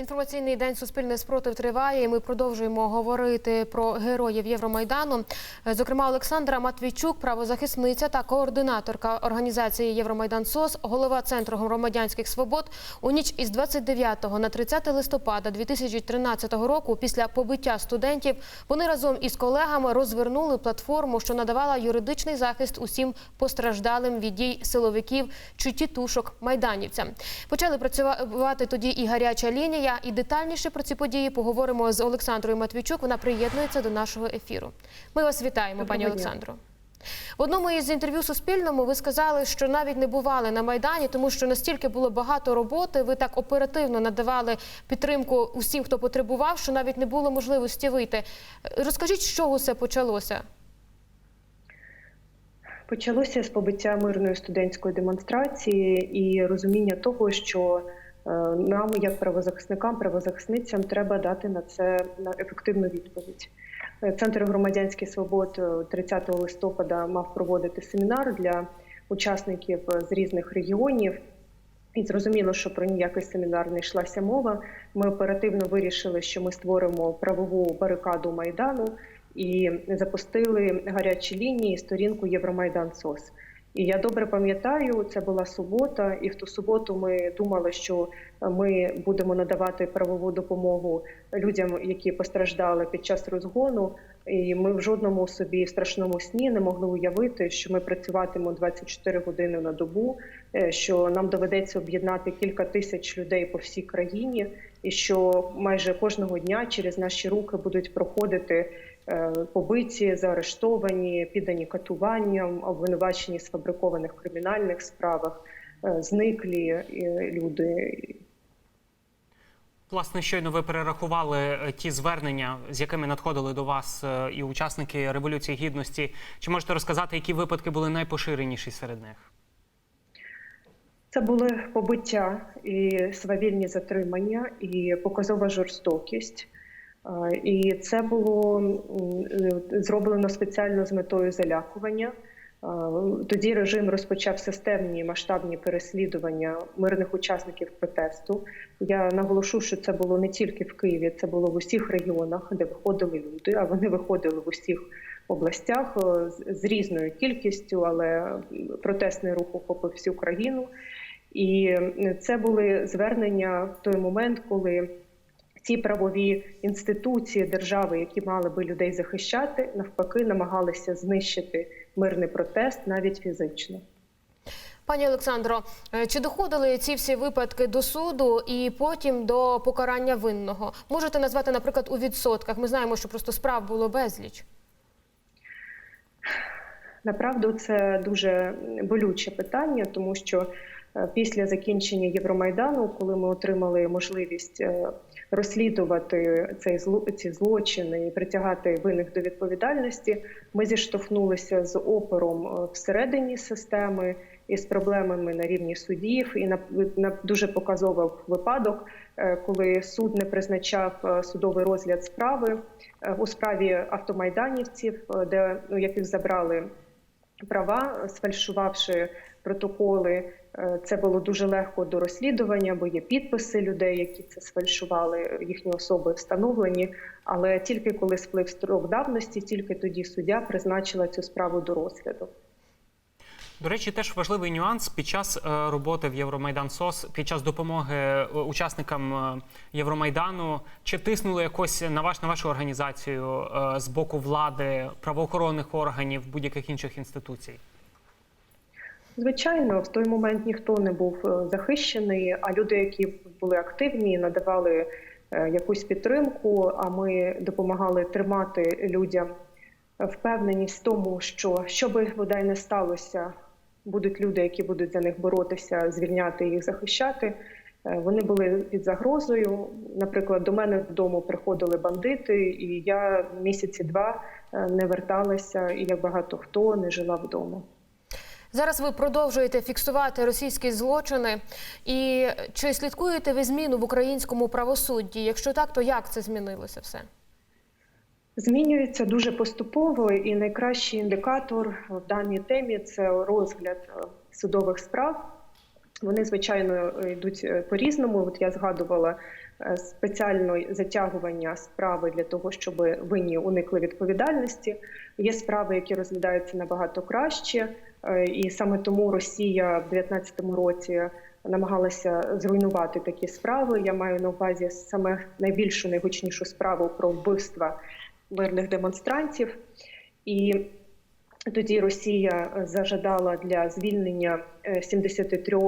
Інформаційний день Суспільне спротив триває. і Ми продовжуємо говорити про героїв Євромайдану. Зокрема, Олександра Матвійчук, правозахисниця та координаторка організації Євромайдан СОС, голова центру громадянських свобод. У ніч із 29 на 30 листопада 2013 року, після побиття студентів, вони разом із колегами розвернули платформу, що надавала юридичний захист усім постраждалим від дій силовиків чи тітушок майданівцям. Почали працювати тоді і гаряча лінія. І детальніше про ці події поговоримо з Олександрою Матвійчук. Вона приєднується до нашого ефіру. Ми вас вітаємо, пані Доброго дня. Олександро. В одному із інтерв'ю Суспільному ви сказали, що навіть не бували на майдані, тому що настільки було багато роботи. Ви так оперативно надавали підтримку усім, хто потребував, що навіть не було можливості вийти. Розкажіть, з чого все почалося? Почалося з побиття мирної студентської демонстрації і розуміння того, що нам, як правозахисникам, правозахисницям, треба дати на це ефективну відповідь. Е, Центр громадянських свобод е, 30 листопада мав проводити семінар для учасників е, з різних регіонів. І зрозуміло, що про ніякий семінар не йшлася мова. Ми оперативно вирішили, що ми створимо правову барикаду майдану і запустили гарячі лінії сторінку Євромайдан СОС. І я добре пам'ятаю, це була субота, і в ту суботу ми думали, що ми будемо надавати правову допомогу людям, які постраждали під час розгону. І ми в жодному собі страшному сні не могли уявити, що ми працюватимемо 24 години на добу, е, що нам доведеться об'єднати кілька тисяч людей по всій країні, і що майже кожного дня через наші руки будуть проходити е, побиті, заарештовані, піддані катуванням, обвинувачені в сфабрикованих кримінальних справах, е, зниклі е, люди. Власне, щойно ви перерахували е, ті звернення, з якими надходили до вас е, і учасники революції гідності. Чи можете розказати, які випадки були найпоширеніші серед них? Це були побиття і свавільні затримання, і показова жорстокість. І це було е, зроблено спеціально з метою залякування. Тоді режим розпочав системні масштабні переслідування мирних учасників протесту. Я наголошу, що це було не тільки в Києві, це було в усіх регіонах, де виходили люди. А вони виходили в усіх областях е, з різною кількістю, але протестний рух охопив всю країну. І це були звернення в той момент, коли ці правові інституції держави, які мали би людей захищати, навпаки, намагалися знищити мирний протест навіть фізично. Пані Олександро, е, чи доходили ці всі випадки до суду і потім до покарання винного? Можете назвати, наприклад, у відсотках? Ми знаємо, що просто справ було безліч. Направду це дуже болюче питання, тому що е, після закінчення Євромайдану, коли ми отримали можливість е, розслідувати цей ці злочини і притягати винних до відповідальності, ми зіштовхнулися з опором е, всередині системи і з проблемами на рівні судів. І на, на дуже показовий випадок, е, коли суд не призначав е, судовий розгляд справи у справі автомайданівців, де ну, яких забрали права, сфальшувавши протоколи. Е, Це було дуже легко до розслідування, бо є підписи людей, які це сфальшували, їхні особи встановлені. Але тільки коли сплив строк давності, тільки тоді суддя призначила цю справу до розгляду. До речі, теж важливий нюанс під час е, роботи в Євромайдан СОС, під час допомоги е, учасникам Євромайдану. Чи тиснули якось на ваш на вашу організацію з боку влади, правоохоронних органів, будь-яких інших інституцій? Звичайно, в той момент ніхто не був е, захищений, а люди, які були активні, надавали е, якусь підтримку. А ми допомагали тримати людям впевненість в тому, що що би бодай не сталося, будуть люди, які будуть за них боротися, звільняти їх, захищати. Е, Вони були під загрозою. Наприклад, до мене додому приходили бандити, і я місяці два не верталася, і як багато хто не жила вдома. Зараз ви продовжуєте фіксувати російські злочини. І чи слідкуєте ви зміну в українському правосудді? Якщо так, то як це змінилося все? Змінюється дуже поступово, і найкращий індикатор в даній темі це розгляд е, судових справ. Вони, звичайно, йдуть е, по-різному. От я згадувала е, спеціального затягування справи для того, щоб винні уникли відповідальності. Є справи, які розглядаються набагато краще, е, і саме тому Росія в 2019 році намагалася зруйнувати такі справи. Я маю на увазі саме найбільшу найгучнішу справу про вбивства мирних демонстрантів. І тоді Росія зажадала для звільнення е, 73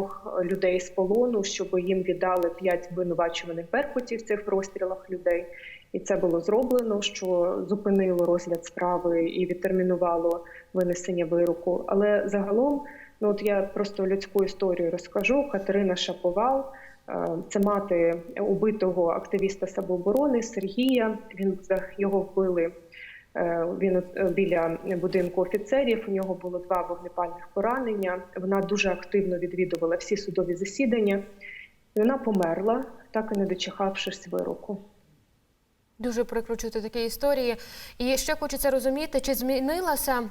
людей з полону, щоб їм віддали 5 обвинувачуваних беркутів в цих розстрілах людей. І це було зроблено, що зупинило розгляд справи і відтермінувало винесення вироку. Але загалом, ну от я просто людську історію розкажу. Катерина Шаповал, е, це мати убитого активіста самооборони Сергія. Він його вбили. Е, Він біля будинку офіцерів. У нього було два вогнепальних поранення. Вона дуже активно відвідувала всі судові засідання. І Вона померла, так і не дочихавшись вироку. Дуже прикро чути такі історії. І ще хочеться розуміти, чи змінилося,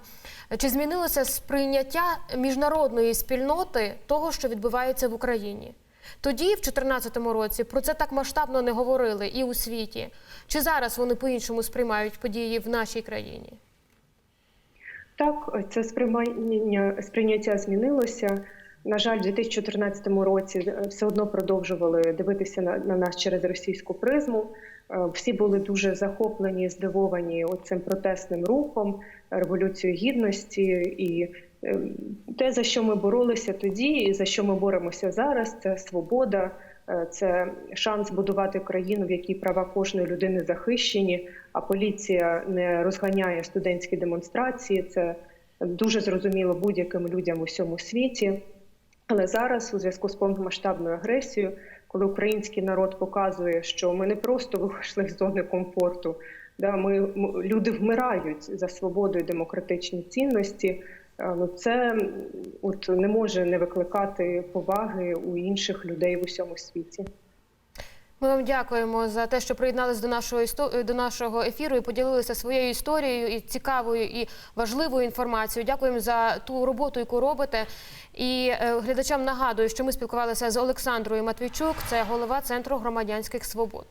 чи змінилося сприйняття міжнародної спільноти того, що відбувається в Україні. Тоді, в 2014 році, про це так масштабно не говорили і у світі. Чи зараз вони по-іншому сприймають події в нашій країні? Так, це сприймання сприйняття змінилося. На жаль, у 2014 році е, все одно продовжували дивитися на, на нас через російську призму. Е, Всі були дуже захоплені, здивовані цим протестним рухом, революцією гідності і те, за що ми боролися тоді, і за що ми боремося зараз, це свобода, е, це шанс будувати країну, в якій права кожної людини захищені, а поліція не розганяє студентські демонстрації. Це дуже зрозуміло будь-яким людям у всьому світі. Але зараз, у зв'язку з повномасштабною агресією, коли український народ показує, що ми не просто вийшли з зони комфорту, да ми люди вмирають за свободу демократичні цінності. Е, Ну це от не може не викликати поваги у інших людей в усьому світі. Ми вам дякуємо за те, що приєдналися до нашого істо- до нашого ефіру і поділилися своєю історією і цікавою і важливою інформацією. Дякуємо за ту роботу, яку робите. І е, глядачам нагадую, що ми спілкувалися з Олександрою Матвійчук, це голова центру громадянських свобод.